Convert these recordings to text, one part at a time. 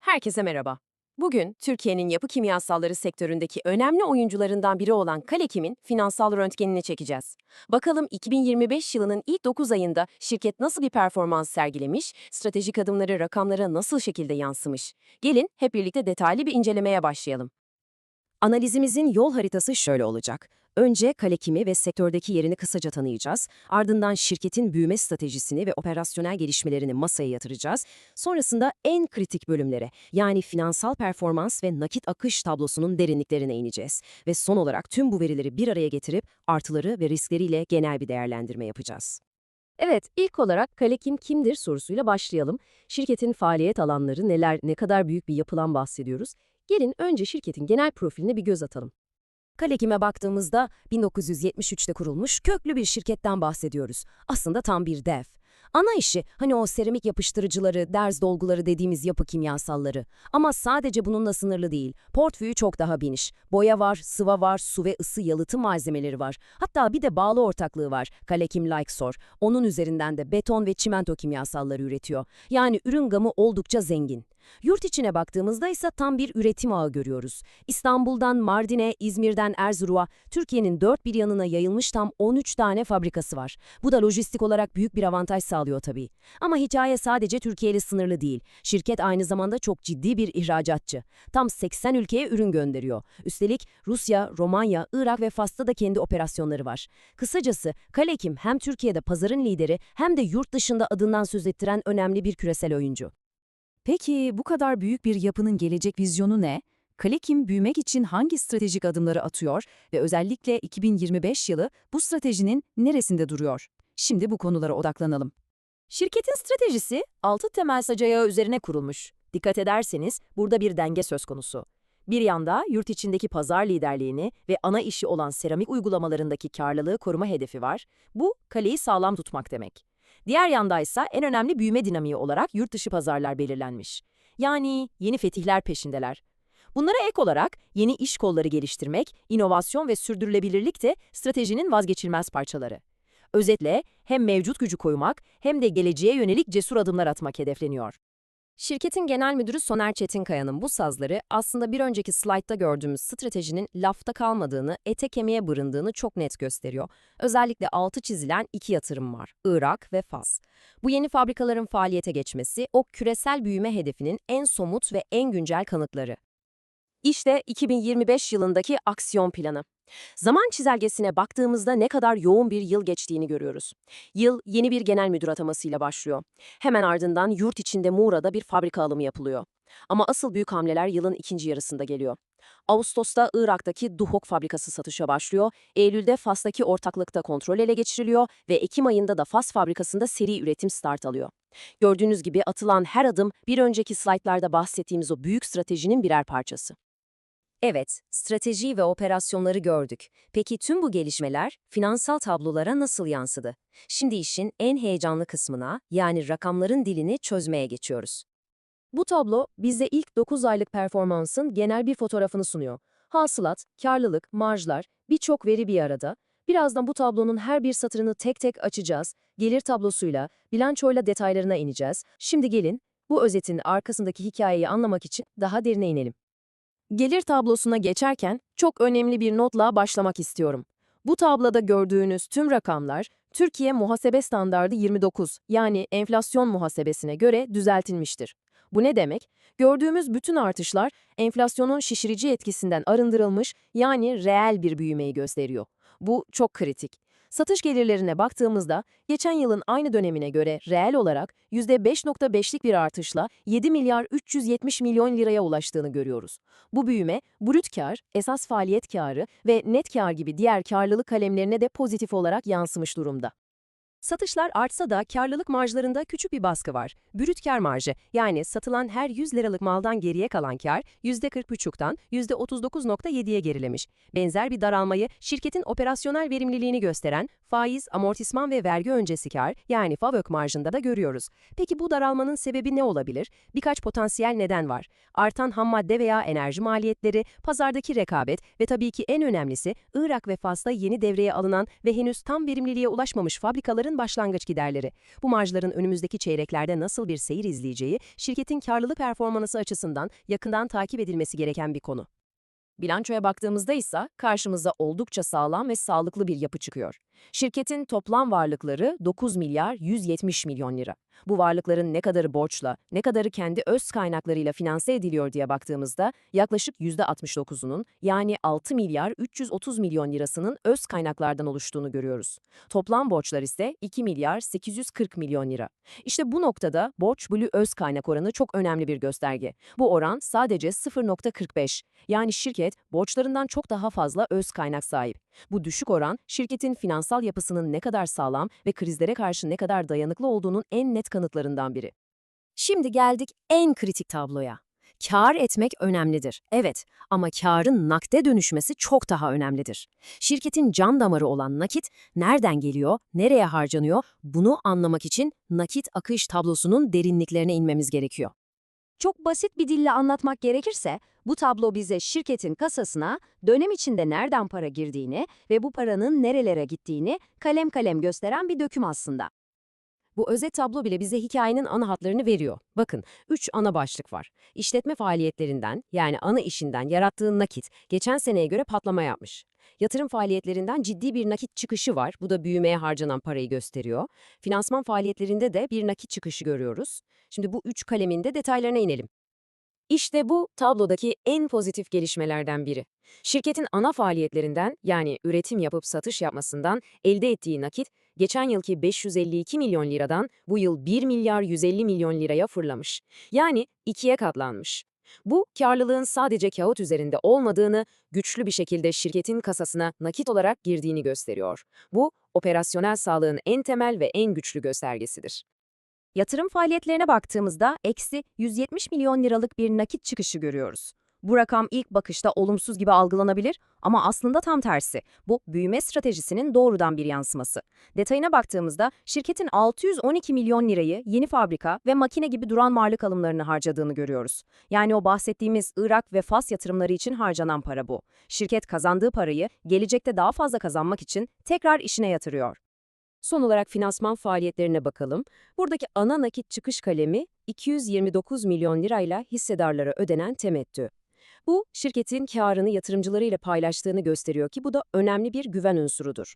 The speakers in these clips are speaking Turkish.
Herkese merhaba. Bugün Türkiye'nin yapı kimyasalları sektöründeki önemli oyuncularından biri olan Kalekim'in finansal röntgenini çekeceğiz. Bakalım 2025 yılının ilk 9 ayında şirket nasıl bir performans sergilemiş, stratejik adımları rakamlara nasıl şekilde yansımış. Gelin hep birlikte detaylı bir incelemeye başlayalım. Analizimizin yol haritası şöyle olacak. Önce Kalekim'i ve sektördeki yerini kısaca tanıyacağız. Ardından şirketin büyüme stratejisini ve operasyonel gelişmelerini masaya yatıracağız. Sonrasında en kritik bölümlere yani finansal performans ve nakit akış tablosunun derinliklerine ineceğiz. Ve son olarak tüm bu verileri bir araya getirip artıları ve riskleriyle genel bir değerlendirme yapacağız. Evet, ilk olarak Kalekim kimdir sorusuyla başlayalım. Şirketin faaliyet alanları neler, ne kadar büyük bir yapılan bahsediyoruz? Gelin önce şirketin genel profiline bir göz atalım. Kalekim'e baktığımızda 1973'te kurulmuş köklü bir şirketten bahsediyoruz. Aslında tam bir dev. Ana işi hani o seramik yapıştırıcıları, derz dolguları dediğimiz yapı kimyasalları. Ama sadece bununla sınırlı değil. Portföyü çok daha geniş. Boya var, sıva var, su ve ısı yalıtım malzemeleri var. Hatta bir de bağlı ortaklığı var. Kalekim Lykesor. Onun üzerinden de beton ve çimento kimyasalları üretiyor. Yani ürün gamı oldukça zengin. Yurt içine baktığımızda ise tam bir üretim ağı görüyoruz. İstanbul'dan Mardin'e, İzmir'den Erzurum'a, Türkiye'nin dört bir yanına yayılmış tam 13 tane fabrikası var. Bu da lojistik olarak büyük bir avantaj sağlıyor tabii. Ama hikaye sadece Türkiye ile sınırlı değil. Şirket aynı zamanda çok ciddi bir ihracatçı. Tam 80 ülkeye ürün gönderiyor. Üstelik Rusya, Romanya, Irak ve Fas'ta da kendi operasyonları var. Kısacası Kalekim hem Türkiye'de pazarın lideri hem de yurt dışında adından söz ettiren önemli bir küresel oyuncu. Peki bu kadar büyük bir yapının gelecek vizyonu ne? Kalekim büyümek için hangi stratejik adımları atıyor ve özellikle 2025 yılı bu stratejinin neresinde duruyor? Şimdi bu konulara odaklanalım. Şirketin stratejisi altı temel sac ayağı üzerine kurulmuş. Dikkat ederseniz burada bir denge söz konusu. Bir yanda yurt içindeki pazar liderliğini ve ana işi olan seramik uygulamalarındaki karlılığı koruma hedefi var. Bu kaleyi sağlam tutmak demek. Diğer yandaysa en önemli büyüme dinamiği olarak yurt dışı pazarlar belirlenmiş. Yani yeni fetihler peşindeler. Bunlara ek olarak yeni iş kolları geliştirmek, inovasyon ve sürdürülebilirlik de stratejinin vazgeçilmez parçaları. Özetle hem mevcut gücü koymak hem de geleceğe yönelik cesur adımlar atmak hedefleniyor. Şirketin genel müdürü Soner Çetinkaya'nın bu sazları aslında bir önceki slaytta gördüğümüz stratejinin lafta kalmadığını, ete kemiğe bırındığını çok net gösteriyor. Özellikle altı çizilen iki yatırım var, Irak ve Fas. Bu yeni fabrikaların faaliyete geçmesi, o küresel büyüme hedefinin en somut ve en güncel kanıtları. İşte 2025 yılındaki aksiyon planı. Zaman çizelgesine baktığımızda ne kadar yoğun bir yıl geçtiğini görüyoruz. Yıl yeni bir genel müdür atamasıyla başlıyor. Hemen ardından yurt içinde Muğra'da bir fabrika alımı yapılıyor. Ama asıl büyük hamleler yılın ikinci yarısında geliyor. Ağustos'ta Irak'taki Duhok fabrikası satışa başlıyor, Eylül'de Fas'taki ortaklıkta kontrol ele geçiriliyor ve Ekim ayında da Fas fabrikasında seri üretim start alıyor. Gördüğünüz gibi atılan her adım bir önceki slaytlarda bahsettiğimiz o büyük stratejinin birer parçası. Evet, strateji ve operasyonları gördük. Peki tüm bu gelişmeler finansal tablolara nasıl yansıdı? Şimdi işin en heyecanlı kısmına, yani rakamların dilini çözmeye geçiyoruz. Bu tablo bize ilk 9 aylık performansın genel bir fotoğrafını sunuyor. Hasılat, karlılık, marjlar, birçok veri bir arada. Birazdan bu tablonun her bir satırını tek tek açacağız. Gelir tablosuyla, bilançoyla detaylarına ineceğiz. Şimdi gelin, bu özetin arkasındaki hikayeyi anlamak için daha derine inelim. Gelir tablosuna geçerken çok önemli bir notla başlamak istiyorum. Bu tabloda gördüğünüz tüm rakamlar Türkiye Muhasebe Standardı 29 yani enflasyon muhasebesine göre düzeltilmiştir. Bu ne demek? Gördüğümüz bütün artışlar enflasyonun şişirici etkisinden arındırılmış yani reel bir büyümeyi gösteriyor. Bu çok kritik. Satış gelirlerine baktığımızda geçen yılın aynı dönemine göre reel olarak %5.5'lik bir artışla 7 milyar 370 milyon liraya ulaştığını görüyoruz. Bu büyüme brüt kar, esas faaliyet karı ve net kar gibi diğer karlılık kalemlerine de pozitif olarak yansımış durumda. Satışlar artsa da karlılık marjlarında küçük bir baskı var. Brüt kar marjı yani satılan her 100 liralık maldan geriye kalan kar %40,5'tan %39,7'ye gerilemiş. Benzer bir daralmayı şirketin operasyonel verimliliğini gösteren faiz, amortisman ve vergi öncesi kar yani FAVÖK marjında da görüyoruz. Peki bu daralmanın sebebi ne olabilir? Birkaç potansiyel neden var. Artan ham madde veya enerji maliyetleri, pazardaki rekabet ve tabii ki en önemlisi Irak ve Fas'ta yeni devreye alınan ve henüz tam verimliliğe ulaşmamış fabrikaların başlangıç giderleri. Bu marjların önümüzdeki çeyreklerde nasıl bir seyir izleyeceği, şirketin karlılık performansı açısından yakından takip edilmesi gereken bir konu. Bilançoya baktığımızda ise karşımıza oldukça sağlam ve sağlıklı bir yapı çıkıyor. Şirketin toplam varlıkları 9 milyar 170 milyon lira. Bu varlıkların ne kadarı borçla, ne kadarı kendi öz kaynaklarıyla finanse ediliyor diye baktığımızda yaklaşık %69'unun yani 6 milyar 330 milyon lirasının öz kaynaklardan oluştuğunu görüyoruz. Toplam borçlar ise 2 milyar 840 milyon lira. İşte bu noktada borç bölü öz kaynak oranı çok önemli bir gösterge. Bu oran sadece 0.45 yani şirket borçlarından çok daha fazla öz kaynak sahip. Bu düşük oran şirketin finansal yapısının ne kadar sağlam ve krizlere karşı ne kadar dayanıklı olduğunun en net kanıtlarından biri. Şimdi geldik en kritik tabloya. Kâr etmek önemlidir. Evet ama kârın nakde dönüşmesi çok daha önemlidir. Şirketin can damarı olan nakit nereden geliyor, nereye harcanıyor bunu anlamak için nakit akış tablosunun derinliklerine inmemiz gerekiyor. Çok basit bir dille anlatmak gerekirse, bu tablo bize şirketin kasasına dönem içinde nereden para girdiğini ve bu paranın nerelere gittiğini kalem kalem gösteren bir döküm aslında. Bu özet tablo bile bize hikayenin ana hatlarını veriyor. Bakın, üç ana başlık var. İşletme faaliyetlerinden, yani ana işinden yarattığı nakit, geçen seneye göre patlama yapmış. Yatırım faaliyetlerinden ciddi bir nakit çıkışı var. Bu da büyümeye harcanan parayı gösteriyor. Finansman faaliyetlerinde de bir nakit çıkışı görüyoruz. Şimdi bu üç kalemin de detaylarına inelim. İşte bu tablodaki en pozitif gelişmelerden biri. Şirketin ana faaliyetlerinden yani üretim yapıp satış yapmasından elde ettiği nakit geçen yılki 552 milyon liradan bu yıl 1 milyar 150 milyon liraya fırlamış. Yani ikiye katlanmış. Bu, karlılığın sadece kağıt üzerinde olmadığını, güçlü bir şekilde şirketin kasasına nakit olarak girdiğini gösteriyor. Bu, operasyonel sağlığın en temel ve en güçlü göstergesidir. Yatırım faaliyetlerine baktığımızda eksi 170 milyon liralık bir nakit çıkışı görüyoruz. Bu rakam ilk bakışta olumsuz gibi algılanabilir ama aslında tam tersi. Bu büyüme stratejisinin doğrudan bir yansıması. Detayına baktığımızda şirketin 612 milyon lirayı yeni fabrika ve makine gibi duran varlık alımlarını harcadığını görüyoruz. Yani o bahsettiğimiz Irak ve Fas yatırımları için harcanan para bu. Şirket kazandığı parayı gelecekte daha fazla kazanmak için tekrar işine yatırıyor. Son olarak finansman faaliyetlerine bakalım. Buradaki ana nakit çıkış kalemi 229 milyon lirayla hissedarlara ödenen temettü. Bu, şirketin karını yatırımcılarıyla paylaştığını gösteriyor ki bu da önemli bir güven unsurudur.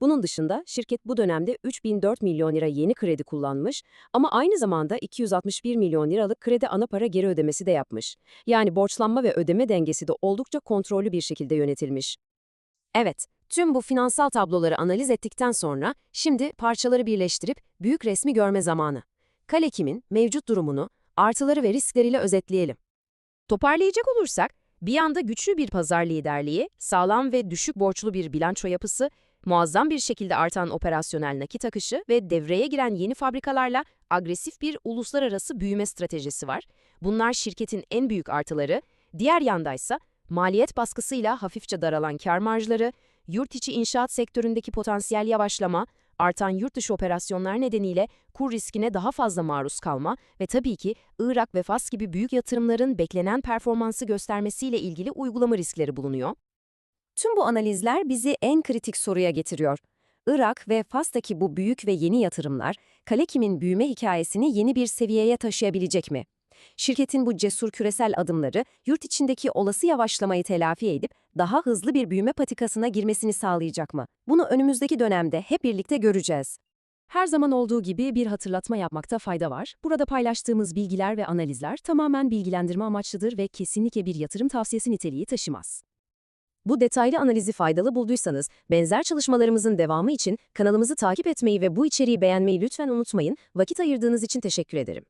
Bunun dışında şirket bu dönemde 3004 milyon lira yeni kredi kullanmış ama aynı zamanda 261 milyon liralık kredi ana para geri ödemesi de yapmış. Yani borçlanma ve ödeme dengesi de oldukça kontrollü bir şekilde yönetilmiş. Evet, tüm bu finansal tabloları analiz ettikten sonra şimdi parçaları birleştirip büyük resmi görme zamanı. Kalekim'in mevcut durumunu, artıları ve riskleriyle özetleyelim. Toparlayacak olursak, bir yanda güçlü bir pazar liderliği, sağlam ve düşük borçlu bir bilanço yapısı, muazzam bir şekilde artan operasyonel nakit akışı ve devreye giren yeni fabrikalarla agresif bir uluslararası büyüme stratejisi var. Bunlar şirketin en büyük artıları. Diğer yandaysa maliyet baskısıyla hafifçe daralan kar marjları, yurt içi inşaat sektöründeki potansiyel yavaşlama, artan yurt dışı operasyonlar nedeniyle kur riskine daha fazla maruz kalma ve tabii ki Irak ve Fas gibi büyük yatırımların beklenen performansı göstermesiyle ilgili uygulama riskleri bulunuyor. Tüm bu analizler bizi en kritik soruya getiriyor. Irak ve Fas'taki bu büyük ve yeni yatırımlar, Kalekim'in büyüme hikayesini yeni bir seviyeye taşıyabilecek mi? Şirketin bu cesur küresel adımları, yurt içindeki olası yavaşlamayı telafi edip daha hızlı bir büyüme patikasına girmesini sağlayacak mı? Bunu önümüzdeki dönemde hep birlikte göreceğiz. Her zaman olduğu gibi bir hatırlatma yapmakta fayda var. Burada paylaştığımız bilgiler ve analizler tamamen bilgilendirme amaçlıdır ve kesinlikle bir yatırım tavsiyesi niteliği taşımaz. Bu detaylı analizi faydalı bulduysanız, benzer çalışmalarımızın devamı için kanalımızı takip etmeyi ve bu içeriği beğenmeyi lütfen unutmayın. Vakit ayırdığınız için teşekkür ederim.